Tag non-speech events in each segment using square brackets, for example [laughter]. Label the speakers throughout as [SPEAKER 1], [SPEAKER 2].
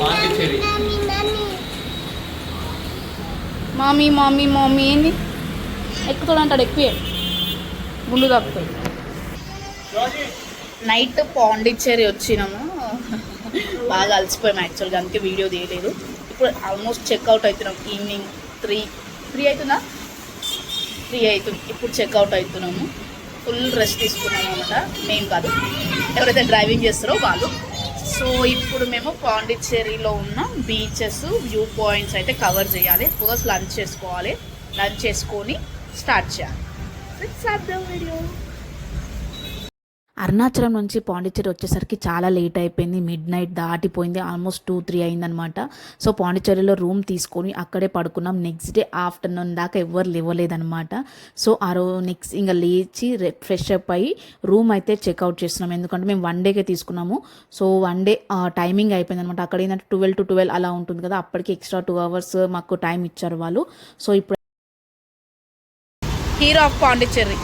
[SPEAKER 1] పాండిచ్చేరి.
[SPEAKER 2] మామీ మామీ మామీ ఏంది? ఎక్కుతాడు అంటాడు ఎక్కువే. గుండు తప్పుతాడు నైట్ పాండిచ్చేరి వచ్చినాము. బాగా అలసిపోయాము యాక్చువల్గా అందుకే వీడియో తీయలేదు. ఇప్పుడు ఆల్మోస్ట్ చెక్అవుట్ అవుతున్నాం. ఈవినింగ్ త్రీ త్రీ అవుతుందా? త్రీ అవుతుంది. ఇప్పుడు చెక్అవుట్ అవుతున్నాము. ఫుల్ రెస్ట్ తీసుకున్నాము అనమాట మేము కాదు. ఎవరైతే డ్రైవింగ్ చేస్తారో వాళ్ళు. సో ఇప్పుడు మేము పాండిచ్చేరిలో ఉన్న. బీచెస్ వ్యూ పాయింట్స్ అయితే కవర్ చేయాలి. ఫస్ట్ లంచ్ చేసుకోవాలి. లంచ్ చేసుకొని స్టార్ట్ చేయాలి. వీడియో
[SPEAKER 3] అరుణాచలం నుంచి పాండిచ్చేరి వచ్చేసరికి చాలా లేట్ అయిపోయింది మిడ్ నైట్ దాటిపోయింది ఆల్మోస్ట్ టూ త్రీ అయిందనమాట సో పాండిచ్చేరిలో రూమ్ తీసుకొని అక్కడే పడుకున్నాం. నెక్స్ట్ డే ఆఫ్టర్నూన్ దాకా ఎవ్వరు లేవలేదనమాట సో ఆ రోజు నెక్స్ట్ ఇంకా లేచి ఫ్రెష్ అప్ అయ్యి రూమ్ అయితే చెక్అవుట్ చేస్తున్నాం. ఎందుకంటే మేము వన్ డేకే తీసుకున్నాము. సో వన్ డే టైమింగ్ అయిపోయింది అనమాట అక్కడ ఏంటంటే ట్వెల్వ్ టు ట్వెల్వ్ అలా ఉంటుంది కదా. అప్పటికి ఎక్స్ట్రా టూ అవర్స్ మాకు టైం ఇచ్చారు వాళ్ళు. సో ఇప్పుడు
[SPEAKER 2] hero of Pondicherry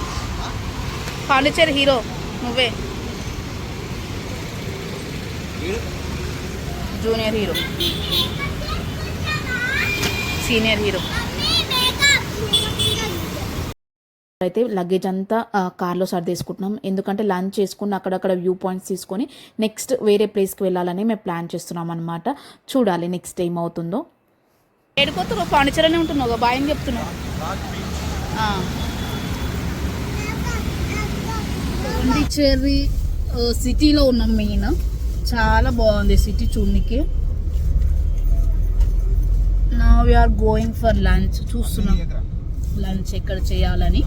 [SPEAKER 2] Pondicherry hero నువ్వే. జూనియర్ హీరో సీనియర్ హీరో
[SPEAKER 3] అయితే లగేజ్ అంతా కార్లో సర్దేసుకుంటున్నాం. ఎందుకంటే లంచ్ చేసుకుని అక్కడక్కడ వ్యూ పాయింట్స్ తీసుకొని నెక్స్ట్ వేరే ప్లేస్కి వెళ్ళాలని మేము ప్లాన్ చేస్తున్నాం అనమాట చూడాలి నెక్స్ట్ ఏమవుతుందో
[SPEAKER 2] ఏడుకోతున్నావు పాండిచ్చేరిలోనే ఉంటున్నావు బాయ్ అని చెప్తున్నావు ఆ. పాండిచ్చేరి సిటీలో ఉన్నాం మెయిన్. చాలా బాగుంది సిటీ చూడనికి. నా వీఆర్ గోయింగ్ ఫర్ లంచ్ చూస్తున్నాం. లంచ్ ఎక్కడ చేయాలని.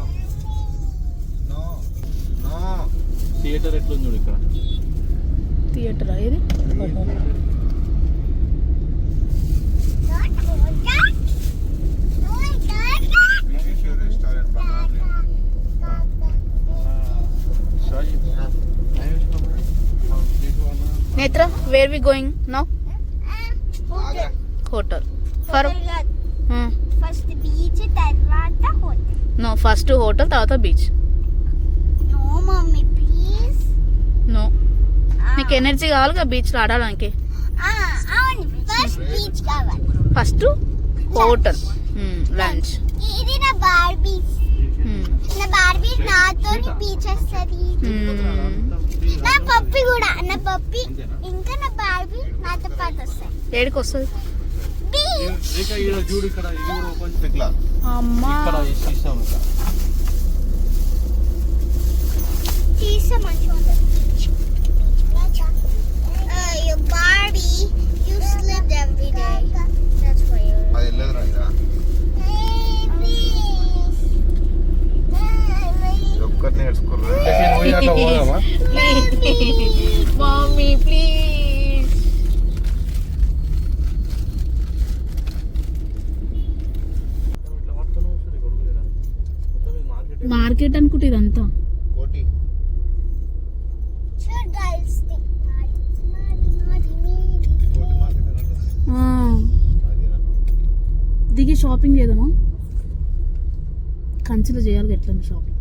[SPEAKER 1] థియేటర్ ఎట్లుంది చూడు ఇక్కడ?
[SPEAKER 2] థియేటర్ ఇది Netra where we going now hotel for
[SPEAKER 4] first beach తర్వాత హోటల్
[SPEAKER 2] నో ఫస్ట్ హోటల్ తర్వాత beach
[SPEAKER 4] no mummy please
[SPEAKER 2] no నీకు ఎనర్జీ కావాలి కదా బీచ్లో ఆడడానికి
[SPEAKER 4] ఫస్ట్ బీచ్
[SPEAKER 2] హోటల్ లంచ్
[SPEAKER 4] ఇది నా బార్బీ నా బార్బీ నాతో బీచ్ వస్తుంది పప్పి కూడా. నా పప్పి ఇంకా నా బార్బీ నాతో పాటు వస్తాయి
[SPEAKER 2] ఏడికి వస్తుంది
[SPEAKER 4] why you're.
[SPEAKER 5] అది వెళ్ళదురా ఇదా ఇది ఒక్కరిని నేర్చుకోరు
[SPEAKER 2] మమ్మీ ప్లీజ్
[SPEAKER 1] మార్కెట్
[SPEAKER 2] మార్కెట్ అనుకుంటే ఇదంతా. దిగి షాపింగ్ చేద్దామా? కంచిలో చేయాలి ఎట్లా షాపింగ్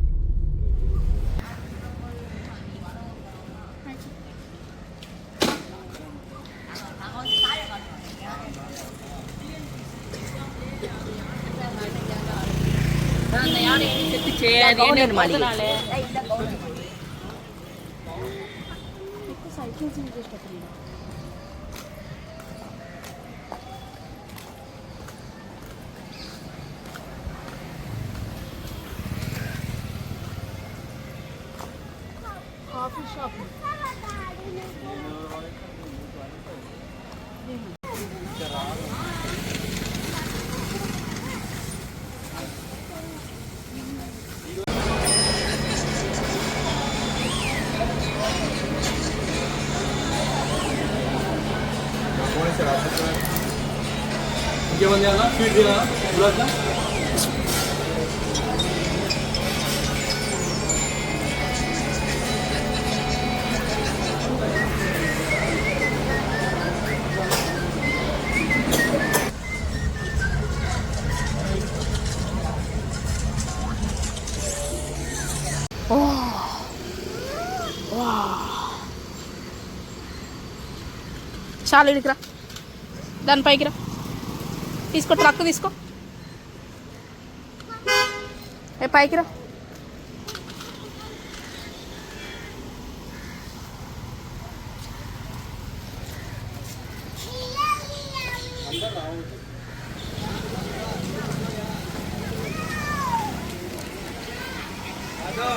[SPEAKER 2] ಸರಿ
[SPEAKER 1] ఇంకేమంది అన్న స్వీట్ తినా గులాబ్ జామ్
[SPEAKER 2] చాలు ఇడికిరా దాని పైకి రా తీసుకో ట్రక్ తీసుకో. ఏ పైకి రా.
[SPEAKER 5] దా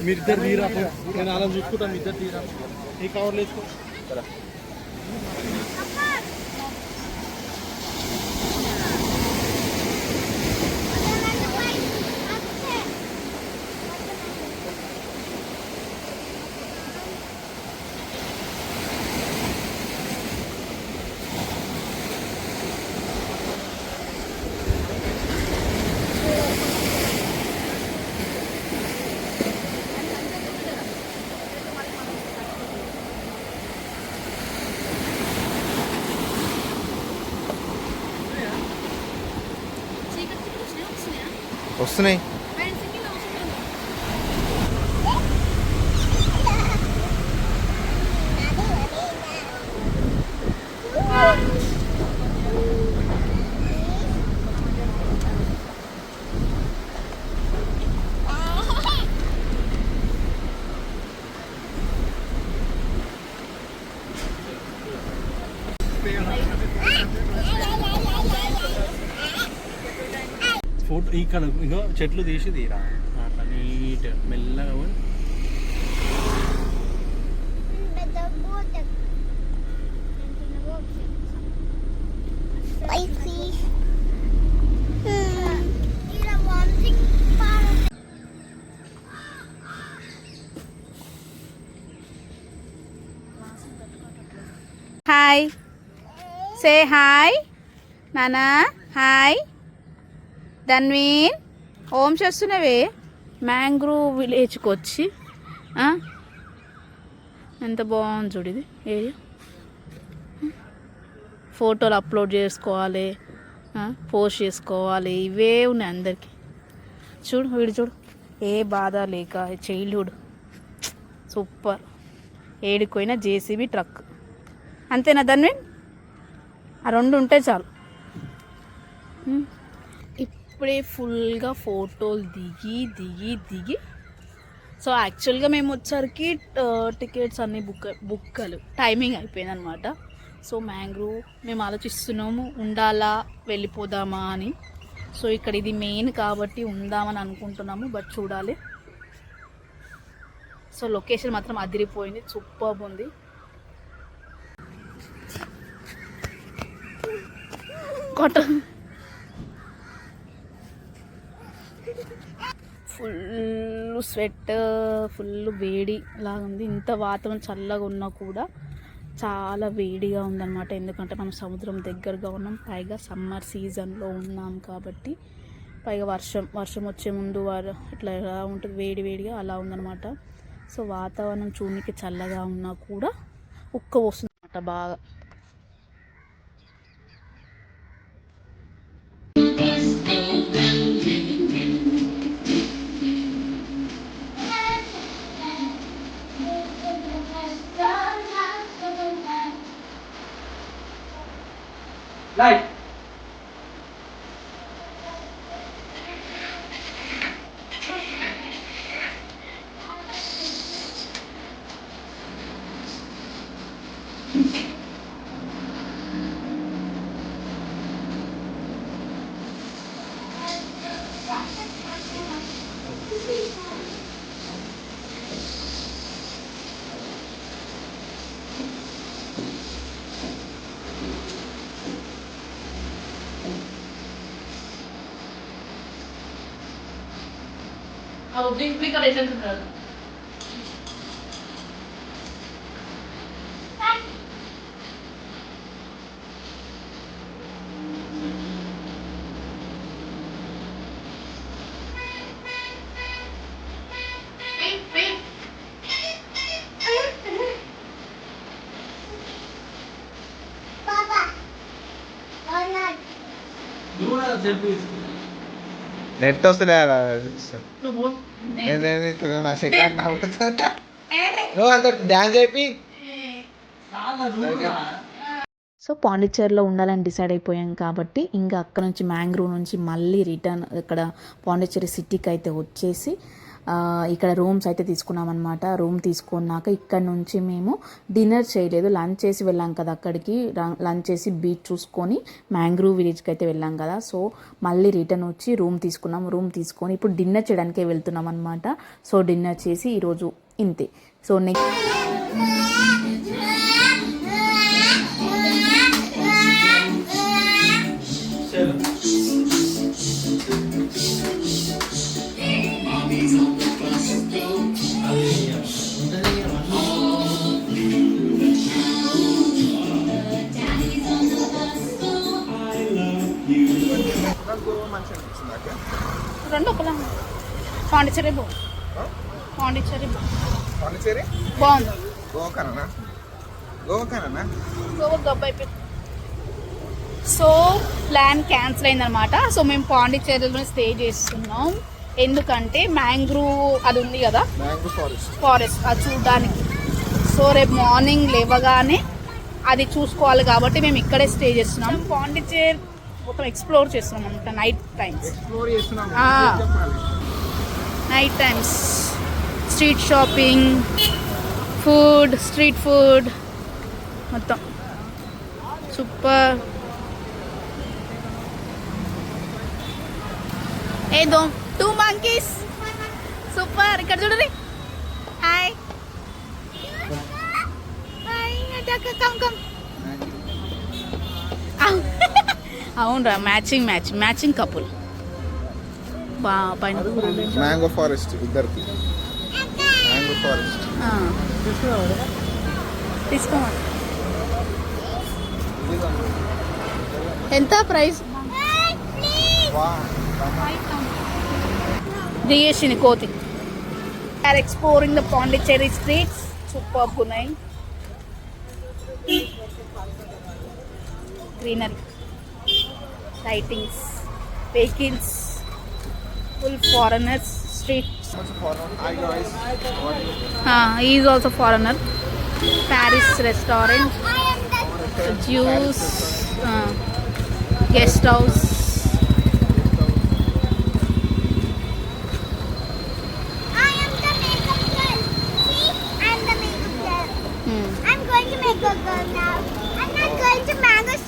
[SPEAKER 1] మీరిద్దరు తీరా నేను అలా చూసుకుంటాను మీ ఇద్దరు తీరా ఈ కవర్లు వేసుకో
[SPEAKER 5] कुछ
[SPEAKER 1] नहीं ఇక్కడ ఇంకో చెట్లు తీసి తీరా. అట్లా నీట్ మెల్లగా పోయి.
[SPEAKER 2] హాయ్ సే హాయ్ నానా హాయ్ ధన్వీన్ ఓం చేస్తున్నవే మ్యాంగ్రూవ్ విలేజ్కి వచ్చి? ఎంత బాగుంది చూడు ఇది ఏరియా. ఫోటోలు అప్లోడ్ చేసుకోవాలి? పోస్ట్ చేసుకోవాలి. ఇవే ఉన్నాయి అందరికీ. చూడు వీడు చూడు. ఏ బాధ లేక చైల్డ్హుడ్ సూపర్ ఏడిపోయిన జేసీబీ ట్రక్ అంతేనా ధన్వీన్ ఆ రెండు ఉంటే చాలు. ఇప్పుడే ఫుల్గా ఫోటోలు దిగి దిగి దిగి. సో యాక్చువల్గా మేము వచ్చరికి టికెట్స్ అన్నీ బుక్ బుక్కలు. టైమింగ్ అయిపోయింది అనమాట సో మ్యాంగ్రూవ్ మేము ఆలోచిస్తున్నాము ఉండాలా వెళ్ళిపోదామా అని. సో ఇక్కడ ఇది మెయిన్ కాబట్టి ఉందామని అనుకుంటున్నాము బట్ చూడాలి. సో లొకేషన్ మాత్రం అదిరిపోయింది సూపర్ ఉంది. కొట్ట ఫుల్ స్వెట్ ఫుల్ వేడి లాగా ఉంది. ఇంత వాతావరణం చల్లగా ఉన్నా కూడా చాలా వేడిగా ఉందన్నమాట. ఎందుకంటే మనం సముద్రం దగ్గరగా ఉన్నాం. పైగా సమ్మర్ సీజన్లో ఉన్నాం కాబట్టి పైగా వర్షం వర్షం వచ్చే ముందు వారు ఇట్లా ఎలా ఉంటుంది? వేడి వేడిగా అలా ఉందన్నమాట. సో వాతావరణం చూడడానికి చల్లగా ఉన్నా కూడా ఉక్క వస్తుంది బాగా. Like, బాగా
[SPEAKER 4] పాపా అన్నాడు
[SPEAKER 1] నువ్వు కూడా సెల్ఫీ తీసుకో
[SPEAKER 5] నెట్ వస్తలే
[SPEAKER 1] నువ్వు
[SPEAKER 5] నా సెకండ్ నువ్వు అంత డ్యాన్స్ అయిపోయి
[SPEAKER 1] చాలా దూరం
[SPEAKER 3] సో పాండిచ్చేరిలో ఉండాలని డిసైడ్ అయిపోయాం కాబట్టి ఇంకా అక్కడ నుంచి మ్యాంగ్రూవ్ నుంచి మళ్ళీ రిటర్న్ ఇక్కడ పాండిచ్చేరి సిటీకి అయితే వచ్చేసి ఇక్కడ రూమ్స్ అయితే తీసుకున్నాం అనమాట రూమ్ తీసుకున్నాక ఇక్కడ నుంచి మేము డిన్నర్ చేయలేదు. లంచ్ చేసి వెళ్ళాం కదా అక్కడికి. లంచ్ చేసి బీచ్ చూసుకొని మ్యాంగ్రూవ్ విలేజ్కి అయితే వెళ్ళాం కదా. సో మళ్ళీ రిటర్న్ వచ్చి రూమ్ తీసుకున్నాం. రూమ్ తీసుకొని ఇప్పుడు డిన్నర్ చేయడానికే వెళ్తున్నాం అనమాట సో డిన్నర్ చేసి ఈరోజు ఇంతే. సో నెక్స్ట్
[SPEAKER 2] రెండు ఒకలా పాండిచ్చేరి బో పాండిచ్చేరి బో
[SPEAKER 5] పాండిచేరి
[SPEAKER 2] బాగుంది.
[SPEAKER 5] గోకరనా గోకరనా
[SPEAKER 2] గోవా గబ్బు అయిపోయింది. సో ప్లాన్ క్యాన్సిల్ అయిందనమాట సో మేము పాండిచ్చేరిలో స్టే చేస్తున్నాం. ఎందుకంటే మ్యాంగ్రూవ్ అది ఉంది కదా?
[SPEAKER 5] ఫారెస్ట్.
[SPEAKER 2] ఫారెస్ట్ అది చూడడానికి. సో రేపు మార్నింగ్ లేవగానే అది చూసుకోవాలి కాబట్టి మేము ఇక్కడే స్టే చేస్తున్నాం. పాండిచ్చేరి మొత్తం ఎక్స్ప్లోర్ చేస్తున్నాం అనమాట నైట్ టైమ్స్
[SPEAKER 5] ఎక్స్ప్లోర్ చేస్తున్నాం.
[SPEAKER 2] ఆ. Night times street shopping food street food మొత్తం. సూపర్ ఏదో టూ మంకీస్ సూపర్ ఇక్కడ చూడండి హాయ్ కమ్ కమ్ అవునరా మ్యాచింగ్ మ్యాచ్ మ్యాచింగ్ కపుల్ పైన
[SPEAKER 5] మ్యాంగో ఫారెస్ట్ ఇద్దరికి మ్యాంగో ఫారెస్ట్
[SPEAKER 2] ఆ. తీసుకోమని ఎంత ప్రైస్ దిగేసింది కోతి. Are exploring the Pondicherry streets super ఉన్నాయి greenery lightings vehicles full
[SPEAKER 4] foreigners street hi guys is also foreigner Paris restaurant juice guest house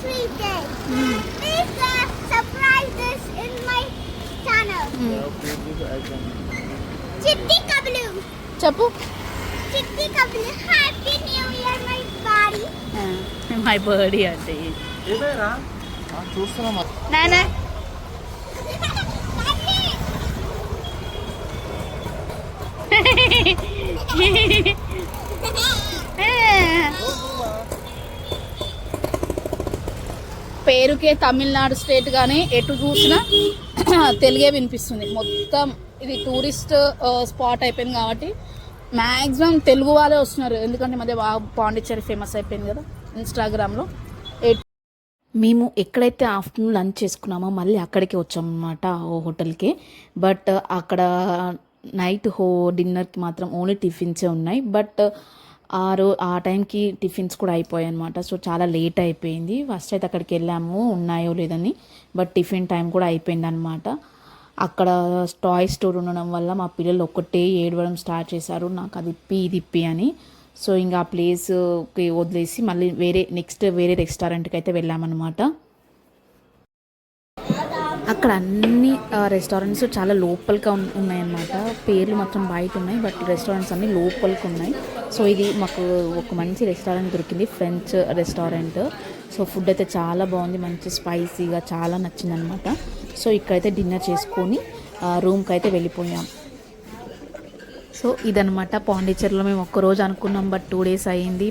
[SPEAKER 4] to Mango Street Day. Please uh, subscribe this in my channel. Chitti Kablu.
[SPEAKER 2] చెప్పు
[SPEAKER 4] Chitti Kablu. Happy New Year, my body.
[SPEAKER 2] My birthday అంటే
[SPEAKER 1] ఏమైనా
[SPEAKER 5] చూస్తున్నాం
[SPEAKER 2] నానా పేరుకే Tamil Nadu state కానీ ఎటు చూసినా [clears throat] తెలుగే వినిపిస్తుంది. మొత్తం ఇది టూరిస్ట్ స్పాట్ అయిపోయింది కాబట్టి మ్యాక్సిమం తెలుగు వాళ్ళే వస్తున్నారు. ఎందుకంటే మధ్య బాగా పాండిచ్చేరి ఫేమస్ అయిపోయింది కదా ఇన్స్టాగ్రామ్లో.
[SPEAKER 3] మేము ఎక్కడైతే ఆఫ్టర్నూన్ లంచ్ చేసుకున్నామో మళ్ళీ అక్కడికి వచ్చామన్నమాట ఓ హోటల్కి. బట్ అక్కడ నైట్ హో డిన్నర్కి మాత్రం ఓన్లీ టిఫిన్సే ఉన్నాయి. బట్ ఆ రో ఆ టైంకి టిఫిన్స్ కూడా అయిపోయాయి అనమాట సో చాలా లేట్ అయిపోయింది. ఫస్ట్ అయితే అక్కడికి వెళ్ళాము. ఉన్నాయో లేదని. బట్ టిఫిన్ టైం కూడా అయిపోయింది అనమాట అక్కడ టాయ్ స్టోర్ ఉండడం వల్ల మా పిల్లలు ఒక్కటే ఏడవడం స్టార్ట్ చేశారు. నాకు అది ఇప్పి ఇది ఇప్పి అని. సో ఇంకా ఆ ప్లేస్కి వదిలేసి మళ్ళీ వేరే నెక్స్ట్ వేరే రెస్టారెంట్కి అయితే వెళ్ళామన్నమాట. అక్కడ అన్ని రెస్టారెంట్స్ చాలా లోపలిగా ఉన్నాయన్నమాట. పేర్లు మాత్రం బయట ఉన్నాయి. బట్ రెస్టారెంట్స్ అన్నీ లోపలికి ఉన్నాయి. సో ఇది మాకు ఒక మంచి రెస్టారెంట్ దొరికింది ఫ్రెంచ్ రెస్టారెంట్. సో ఫుడ్ అయితే చాలా బాగుంది మంచి స్పైసీగా చాలా నచ్చిందనమాట సో ఇక్కడైతే డిన్నర్ చేసుకొని రూమ్కి అయితే వెళ్ళిపోయాం. సో ఇదనమాట పాండిచ్చేరిలో మేము ఒక్కరోజు అనుకున్నాం బట్ టూ డేస్ అయ్యింది.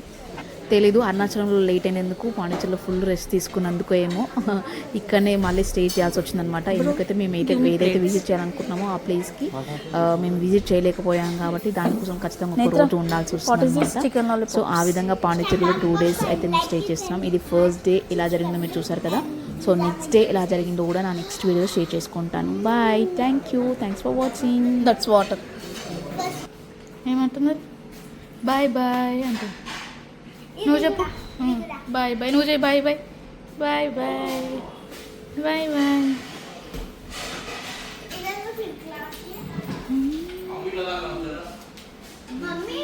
[SPEAKER 3] తెలీదు. అరుణాచలంలో లేట్ అయినందుకు పాండిచ్చేరిలో ఫుల్ రెస్ట్ తీసుకున్నందుకు ఏమో. [laughs] ఇక్కడనే మళ్ళీ స్టే చేయాల్సి వచ్చిందనమాట ఎందుకైతే మేము అయితే ఏదైతే విజిట్ చేయాలనుకుంటున్నామో ఆ ప్లేస్కి మేము విజిట్ చేయలేకపోయాం కాబట్టి దానికోసం ఖచ్చితంగా ఒక రోజు ఉండాల్సి వస్తుంది సో ఆ విధంగా పాండిచ్చేరిలో టూ డేస్ అయితే మేము స్టే చేస్తున్నాం. ఇది ఫస్ట్ డే ఎలా జరిగిందో మీరు చూసారు కదా. సో నెక్స్ట్ డే ఎలా జరిగిందో కూడా నా నెక్స్ట్ వీడియో షేర్ చేసుకుంటాను. Bye thank you thanks for watching
[SPEAKER 2] that's water ఏమంటున్నారు? బాయ్ బాయ్ అంటుంది నూజప్పు బాయ్ బాయ్ నువ్వు చేయి bye bye bye bye bye bye mummy